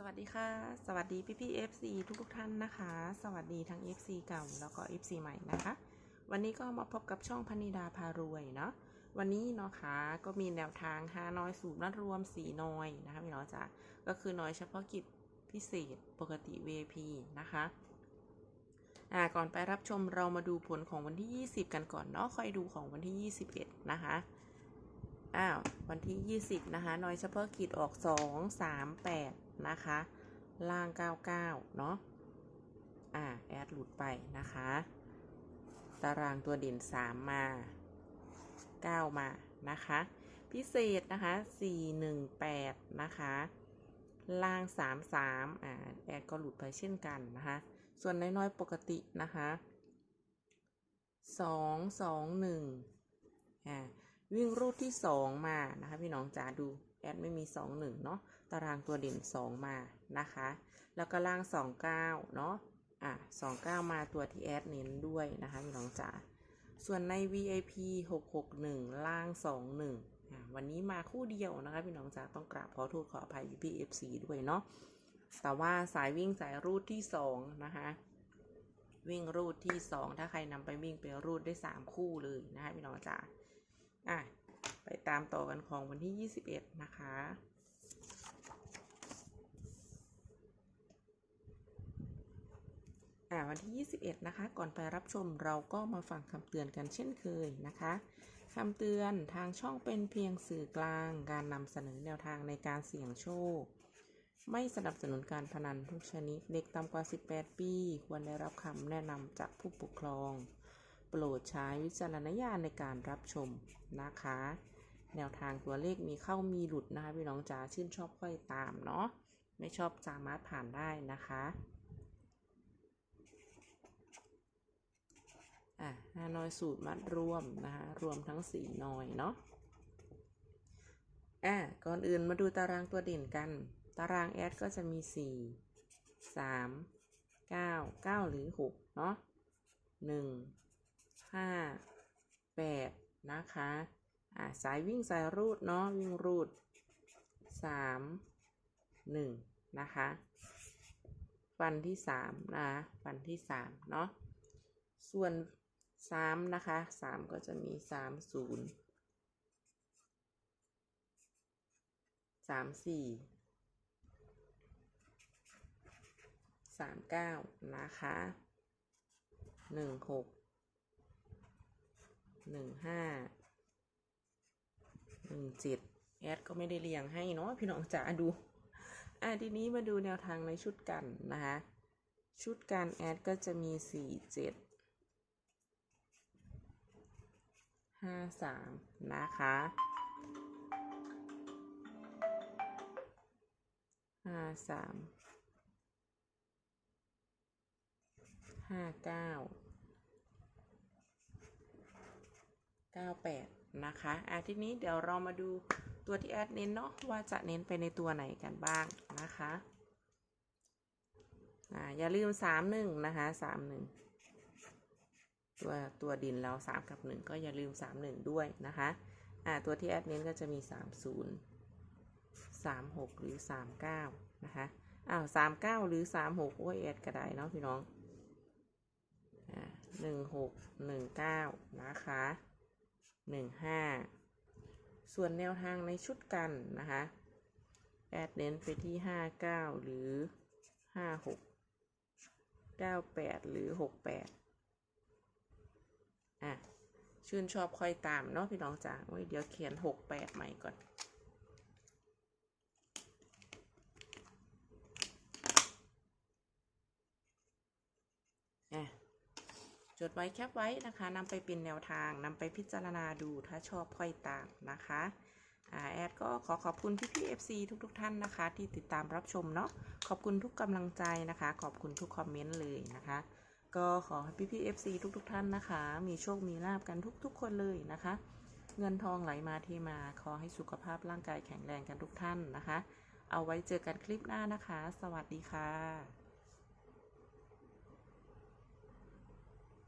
สวัสดีค่ะ สวัสดีพี่พี่ๆ FC ทุกทุกท่านนะคะ สวัสดีทั้ง FC เก่าแล้วก็ FC ใหม่นะคะ วันนี้ก็มาพบกับช่องพนิดาพารวยเนาะ วันนี้เนาะค่ะก็มีแนวทางฮานอยสูตรนัดรวมสีนอยนะคะพี่น้องจ๋าก็คือน้อยเฉพาะกิจพิเศษปกติ VIP นะคะอ่าก่อนไปรับชมเรามาดูผลของวันที่ 20 กันก่อนเนาะค่อยดูของวันที่ 21 นะคะอ้าววันที่ 20 นะคะน้อยเฉพาะกิจออก 2 3 8 นะคะ ล่าง 99 เนาะอ่าแอดหลุดไปนะคะ ตารางตัวเด่น 3 มา 9 มานะคะ พิเศษนะคะ 418 นะคะ ล่าง 33 อ่าแอดก็หลุดไปเช่นกันนะคะ ส่วนน้อยๆปกตินะคะ2 2 1อ่าวิ่งรูดที่2มานะคะพี่น้องจ๋าดูแอดไม่มี2 1เนาะ ตารางตัวเด่น 2 มานะคะ แล้วก็ล่าง 29 เนาะอะ29 มาตัวที่แอดเน้นด้วยนะคะพี่น้องจ๋าส่วนใน VIP 661 ล่าง 21อะวันนี้มาคู่เดียวนะคะพี่น้องจ๋าต้องกราบขอโทษขออภัย VIP FC ด้วยเนาะแต่ว่าสายวิ่งสายรูดที่ 2 นะคะวิ่งรูดที่ 2 ถ้าใครนำไปวิ่งไปรูดได้ 3 คู่เลยนะคะพี่น้องจ๋าอะไปตามต่อกันของวันที่ 21 นะคะ อ่วันที่ 21 นะคะ ก่อนไปรับชมเราก็มาฟังคำเตือนกันเช่นเคยนะคะคำเตือนทางช่องเป็นเพียงสื่อกลาง การนำเสนอแนวทางในการเสี่ยงโชค ไม่สนับสนุนการพนันทุกชนิด เด็กต่ำกว่า 18 ปี ควรได้รับคำแนะนำจากผู้ปกครอง โปรดใช้วิจารณญาณในการรับชมนะคะ แนวทางตัวเลขมีเข้ามีหลุดนะคะพี่น้องจ๋าชื่นชอบค่อยตามเนาะไม่ชอบสามารถผ่านได้นะคะ อะฮานอยสูตรมัดรวมนะคะ รวมทั้งสี่นอยเนาะอะก่อนอื่นมาดูตารางตัวเด่นกัน ตารางแอดก็จะมีสี่สามเก้าเก้าหรือหกเนาะหนึ่งห้าแปดนะคะอ่าสายวิ่งสายรูดเนาะวิ่งรูดสามหนึ่งนะคะฟันที่สามนะฟันที่สามเนาะส่วน สามนะคะสามก็จะมีสามศูนย์สามสี่สามเก้านะคะหนึ่งหกหนึ่งห้าหนึ่งเจ็ดแอดก็ไม่ได้เรียงให้เนาะพี่น้องจ๋าดูอะทีนี้มาดูแนวทางในชุดกันนะคะ ชุดกันแอดก็จะมีสี่เจ็ด ห้าสามนะคะห้าสามห้าเก้า98นะคะอะทีนี้เดี๋ยวเรามาดูตัวที่แอดเน้นเนาะว่าจะเน้นไปในตัวไหนกันบ้างนะคะอ่าอย่าลืม31นะคะ31 ตัวตัวดินเรา 3 กับ 1 ก็อย่าลืม 31 ด้วยนะคะอ่าตัวที่แอดเน้นก็จะมี 30 36 หรือ 39 นะคะอ้าว39 หรือ 36 โอ้ยแอดก็ได้เนาะพี่น้องอ่า16 19 นะคะหนึ่งห้าส่วนแนวทางในชุดกันนะคะแอดเน้นไปที่ห้าเก้าหรือห้าหกเก้าแปดหรือหกแปด ชื่นชอบค่อยตามเนาะพี่น้องจ๋าเดี๋ยวเขียนหกแปดใหม่ก่อนจดไว้แคปไว้นะคะนำไปเป็นแนวทางนำไปพิจารณาดูถ้าชอบค่อยตามนะคะอแอดก็ขอขอบคุณพี่พี่เอฟซีทุกๆทท่านนะคะ ที่ติดตามรับชมเนาะขอบคุณทุกกำลังใจนะคะ ขอบคุณทุกคอมเมนต์เลยนะคะ ก็ขอให้พี่พี่เอฟซีทุกๆทท่านนะคะ มีโชคมีลาบกันทุกๆ คนเลยนะคะ เงินทองไหลมาเทมา ขอให้สุขภาพร่างกายแข็งแรงกันทุกท่านนะคะ เอาไว้เจอกันคลิปหน้านะคะ สวัสดีค่ะ